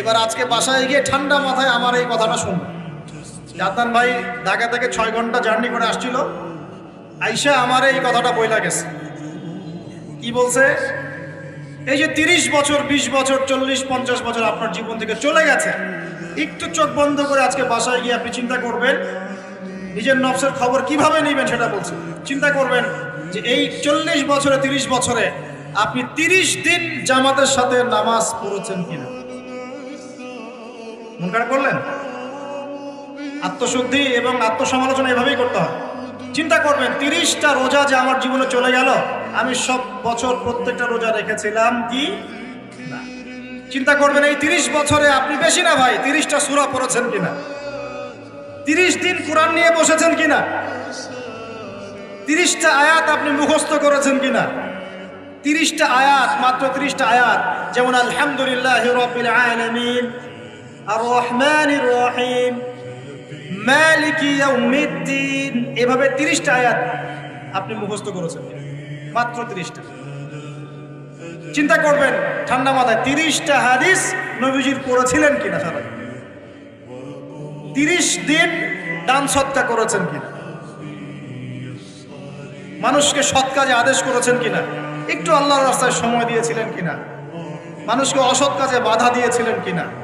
এবার আজকে বাসায় গিয়ে ঠান্ডা মাথায় আমার এই কথাটা শুনব জাতান ভাই ঢাকা থেকে ছয় ঘণ্টা জার্নি করে আসছিল। আইসা আমার এই কথাটা বইলা গেছে। কি বলছে? এই যে তিরিশ বছর, বিশ বছর, চল্লিশ, পঞ্চাশ বছর আপনার জীবন থেকে চলে গেছে। একটু চোখ বন্ধ করে আজকে বাসায় গিয়ে আপনি চিন্তা করবেন। নিজের নফসের খবর কীভাবে নেবেন সেটা বলছে। চিন্তা করবেন যে এই চল্লিশ বছরে, তিরিশ বছরে আপনি তিরিশ দিন জামাতের সাথে নামাজ পড়েছেন কিনা। মন করলেন? আত্মশুদ্ধি এবং আত্মসমালোচনা এভাবেই করতে হয়। চিন্তা করবেন, তিরিশটা রোজা যে আমার জীবনে চলে গেল, আমি সব বছর প্রত্যেকটা রোজা রেখেছিলাম কি? না। চিন্তা করবেন, এই তিরিশ বছরে আপনি বেশি না ভাই, তিরিশটা সুরা পড়েছেন কিনা? তিরিশ দিন কোরআন নিয়ে বসেছেন কিনা? তিরিশটা আয়াত আপনি মুখস্থ করেছেন কিনা? তিরিশটা আয়াত, মাত্র তিরিশটা আয়াত, যেমন আলহামদুলিল্লাহ আর রহমানির রহিম মালিকি ইয়াউমিদ্দিন। এভাবে তিরিশটা আয়াত আপনি মুখস্থ করেছেন। মাত্র তিরিশটা। চিন্তা করবেন, ঠান্ডা মাথায় তিরিশটা হাদিস নবীজির পড়েছিলেন কিনা সারা তিরিশ দিন দান সৎকা করেছেন কিনা? মানুষকে সৎ কাজে আদেশ করেছেন কিনা? একটু আল্লাহর রাস্তায় সময় দিয়েছিলেন কিনা? মানুষকে অসৎ কাজে বাধা দিয়েছিলেন কিনা?